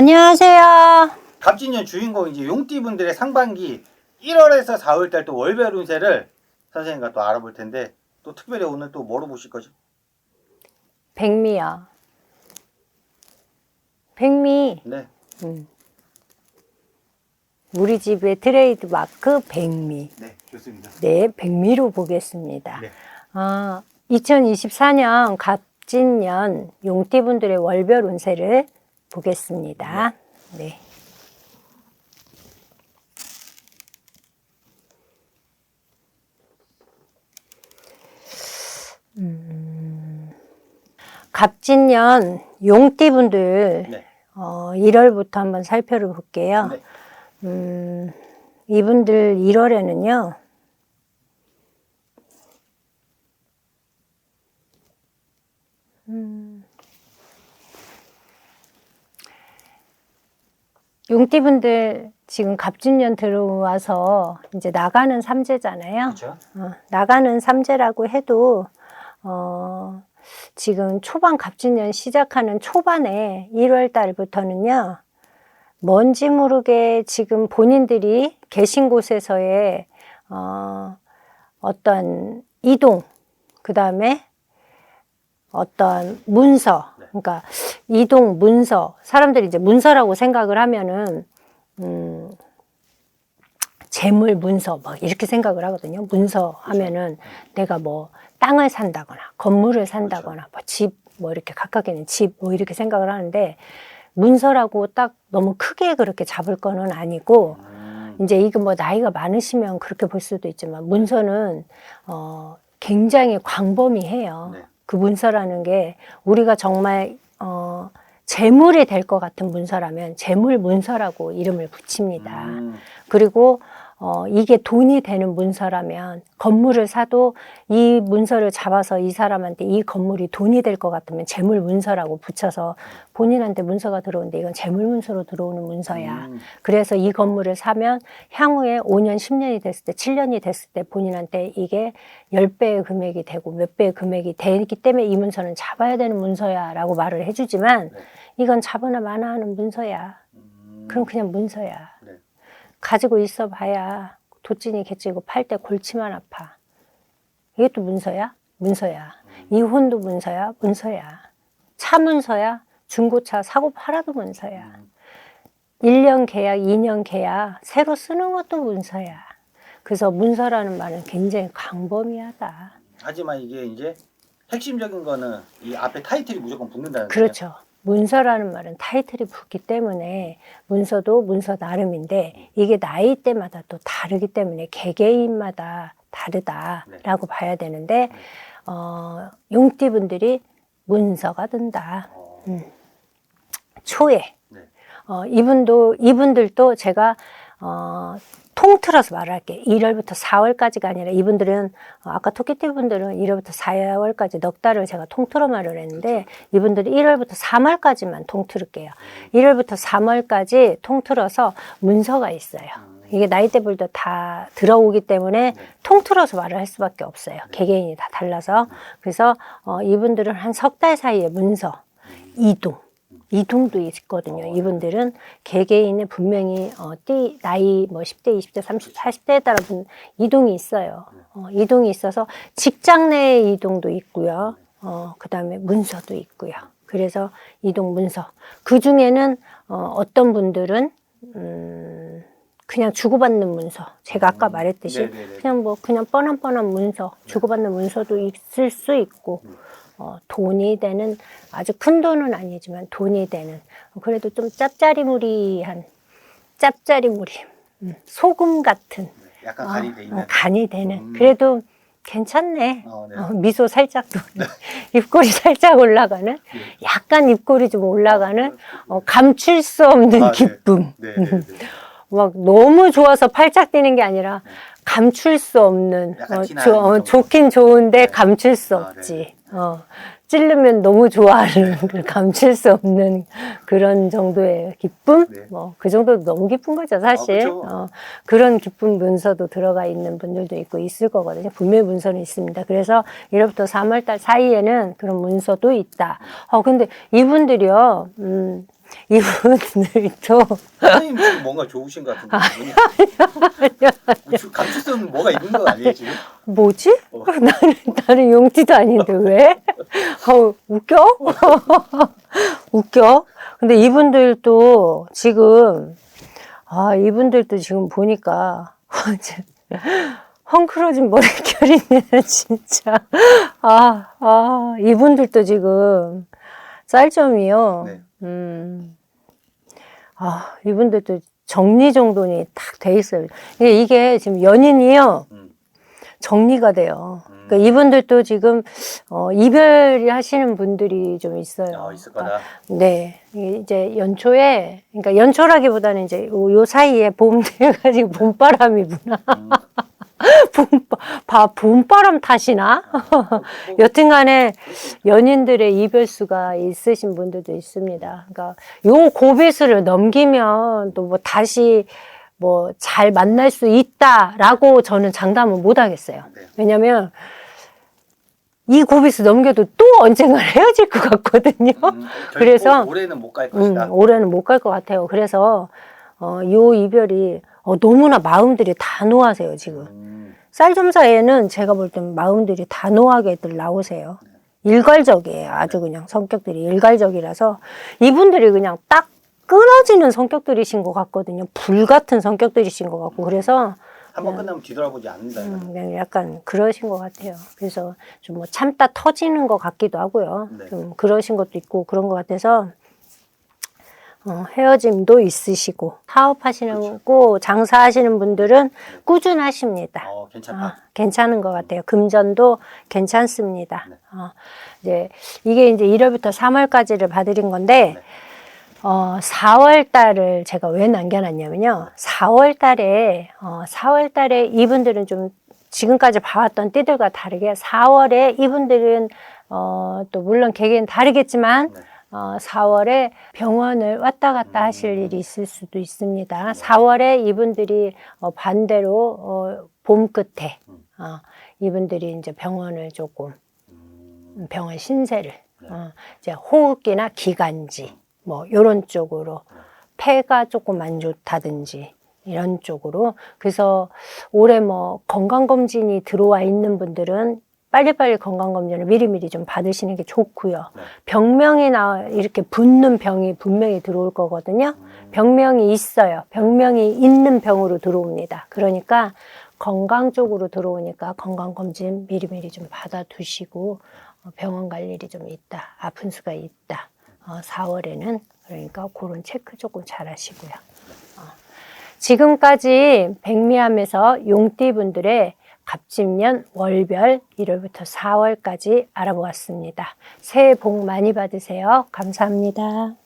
안녕하세요. 갑진년 주인공 이제 용띠분들의 상반기 1월에서 4월달 또 월별 운세를 선생님과 또 알아볼 텐데 또 특별히 오늘 또 뭐로 보실 거죠? 백미야. 백미. 네. 음. 우리 집의 트레이드 마크 백미. 네, 좋습니다. 네, 백미로 보겠습니다. 네. 아, 2024년 갑진년 용띠분들의 월별 운세를 보겠습니다. 네. 음, 갑진년 용띠분들 네. 어, 1월부터 한번 살펴볼게요. 네. 음, 이분들 1월에는요, 음, 용띠분들 지금 갑진년 들어와서 이제 나가는 삼재잖아요. 그렇죠? 어, 나가는 삼재라고 해도 어, 지금 초반 갑진년 시작하는 초반에 1월 달부터는요. 뭔지 모르게 지금 본인들이 계신 곳에서의 어, 어떤 이동, 그 다음에 어떤 문서, 네. 그러니까 이동 문서, 사람들이 이제 문서라고 생각을 하면은 음, 재물 문서 막 이렇게 생각을 하거든요. 문서 하면은 내가 뭐 땅을 산다거나 건물을 산다거나 뭐 집 뭐 이렇게 각각에는 집 뭐 이렇게 생각을 하는데 문서라고 딱 너무 크게 그렇게 잡을 거는 아니고 음, 이제 이거 뭐 나이가 많으시면 그렇게 볼 수도 있지만 문서는 어 굉장히 광범위해요. 네. 그 문서라는 게 우리가 정말 어 재물이 될 것 같은 문서라면 재물 문서라고 이름을 붙입니다. 음, 그리고 어, 이게 돈이 되는 문서라면 건물을 사도 이 문서를 잡아서 이 사람한테 이 건물이 돈이 될 것 같으면 재물 문서라고 붙여서 본인한테 문서가 들어오는데 이건 재물 문서로 들어오는 문서야. 음, 그래서 이 건물을 사면 향후에 5년, 10년이 됐을 때, 7년이 됐을 때 본인한테 이게 10배의 금액이 되고 몇 배의 금액이 되기 때문에 이 문서는 잡아야 되는 문서야 라고 말을 해주지만 네. 이건 잡으나 마나 하는 문서야. 음, 그럼 그냥 문서야. 네. 가지고 있어 봐야 도찐이 개찌고 팔 때 골치만 아파. 이것도 문서야? 문서야. 이혼도 문서야? 문서야. 차 문서야? 중고차 사고 팔아도 문서야. 음, 1년 계약, 2년 계약, 새로 쓰는 것도 문서야. 그래서 문서라는 말은 굉장히 광범위하다. 하지만 이게 이제 핵심적인 거는 이 앞에 타이틀이 무조건 붙는다는 거예요. 그렇죠. 문서라는 말은 타이틀이 붙기 때문에 문서도 문서 나름인데 이게 나이대마다 또 다르기 때문에 개개인마다 다르다라고 봐야 되는데 어, 용띠 분들이 문서가 든다. 어, 초에. 네. 어, 이분도 이분들도 제가 어, 통틀어서 말할게. 1월부터 4월까지가 아니라 이분들은 어, 아까 토끼띠 분들은 1월부터 4월까지 넉 달을 제가 통틀어 말을 했는데 이분들이 1월부터 3월까지만 통틀을게요. 1월부터 3월까지 통틀어서 문서가 있어요. 이게 나이대별도 다 들어오기 때문에 통틀어서 말을 할 수밖에 없어요. 개개인이 다 달라서. 그래서 어, 이분들은 한 석 달 사이에 문서, 이동, 이동도 있거든요. 이분들은 개개인의 분명히 어, 띠, 나이 뭐 10대, 20대, 30대, 40대에 따라 분- 이동이 있어요. 어, 이동이 있어서 직장 내의 이동도 있고요. 어, 그 다음에 문서도 있고요. 그래서 이동 문서. 그 중에는 어, 어떤 분들은 음, 그냥 주고받는 문서. 제가 아까 음, 말했듯이 네네네. 그냥 뭐 그냥 뻔한 뻔한 문서, 주고받는 문서도 있을 수 있고 어, 돈이 되는 아주 큰 돈은 아니지만 돈이 되는 그래도 좀 짭짜리무리한 짭짜리무리 음, 소금 같은 약간 어, 간이 돼 있는. 어, 간이 되는 음. 그래도 괜찮네. 어, 네. 어, 미소 살짝 도 입꼬리 살짝 올라가는 약간 입꼬리 좀 올라가는 어, 감출 수 없는 아, 네. 기쁨. 네, 네, 네. 막 너무 좋아서 팔짝 뛰는 게 아니라 감출 수 없는 약간 어, 조- 어. 좋긴 좋은데 네. 감출 수 아, 없지. 어, 찌르면 너무 좋아하는 그 감출 수 없는 그런 정도의 기쁨? 네. 뭐그 정도 너무 기쁜 거죠 사실. 그쵸. 어, 그런 기쁜 문서도 들어가 있는 분들도 있고 있을 거거든요. 분명히 문서는 있습니다. 그래서 1월부터 3월달 사이에는 그런 문서도 있다. 어 근데 이분들이요. 음, 이분들도 선생님 지금 뭔가 좋으신 것 같은데. 아니야. 감수성 뭐가 있는 거 아니에요 지금? 뭐지? 어. 나는 나는 용띠도 아닌데 왜? 어, 웃겨? 웃겨? 근데 이분들도 지금 아 이분들도 지금 보니까 헝클어진 머릿결이네 진짜 아, 아 이분들도 지금 쌀점이요 네. 음. 아 이분들도 정리정돈이 딱 돼 있어요 이게, 이게 지금 연인이요 음. 정리가 돼요. 음. 그러니까 이분들도 지금 어, 이별이 하시는 분들이 좀 있어요. 어, 있을 거다. 네, 이게 이제 연초에, 그러니까 연초라기보다는 이제 요, 요 사이에 봄 돼가지고 봄바람이 구나. 음. 봄바, 바, 봄바람 탓이나? 여튼간에 연인들의 이별수가 있으신 분들도 있습니다. 그러니까 요 고비수를 넘기면 또 뭐 다시 뭐 잘 만날 수 있다라고 저는 장담은 못 하겠어요. 네. 왜냐면 이 고비수 넘겨도 또 언젠가 헤어질 것 같거든요. 음, 그래서- 올해는 못갈 음, 것이다. 올해는 못 갈 것 같아요. 그래서 어, 요 이별이 어, 너무나 마음들이 다 노하세요 지금. 음. 쌀점사에는 제가 볼 때는 마음들이 단호하게들 나오세요. 일괄적이에요. 아주 그냥 성격들이 일괄적이라서 이분들이 그냥 딱 끊어지는 성격들이신 것 같거든요. 불 같은 성격들이신 것 같고 그래서 한번 끝나면 뒤돌아보지 않는다. 음, 그냥 약간 그러신 것 같아요. 그래서 좀 뭐 참다 터지는 것 같기도 하고요. 네. 좀 그러신 것도 있고 그런 것 같아서 어, 헤어짐도 있으시고 사업하시는 고 장사하시는 분들은 꾸준하십니다. 어, 괜찮다. 아, 괜찮은 것 같아요. 금전도 괜찮습니다. 네. 어, 이제 이게 이제 1월부터 3월까지를 봐드린 건데, 네. 어, 4월 달을 제가 왜 남겨놨냐면요. 4월 달에, 어, 4월 달에 이분들은 좀 지금까지 봐왔던 띠들과 다르게 4월에 이분들은 어, 또 물론 개개인 다르겠지만 네. 어, 4월에 병원을 왔다 갔다 음. 하실 일이 있을 수도 있습니다. 4월에 이분들이 어, 반대로 어, 봄 끝에 음. 어, 이분들이 이제 병원을 조금 음. 병원 신세를 네. 어, 이제 호흡기나 기관지 뭐 이런 쪽으로 폐가 조금 안 좋다든지 이런 쪽으로 그래서 올해 뭐 건강 검진이 들어와 있는 분들은 빨리빨리 건강 검진을 미리미리 좀 받으시는 게 좋고요. 네. 병명이 나 이렇게 붓는 병이 분명히 들어올 거거든요. 음. 병명이 있어요. 병명이 있는 병으로 들어옵니다. 그러니까 건강 쪽으로 들어오니까 건강 검진 미리미리 좀 받아두시고 어, 병원 갈 일이 좀 있다. 아픈 수가 있다. 어, 4월에는 그러니까 그런 체크 조금 잘 하시고요. 어. 지금까지 백미암에서 용띠분들의 갑진년 월별 1월부터 4월까지 알아보았습니다. 새해 복 많이 받으세요. 감사합니다.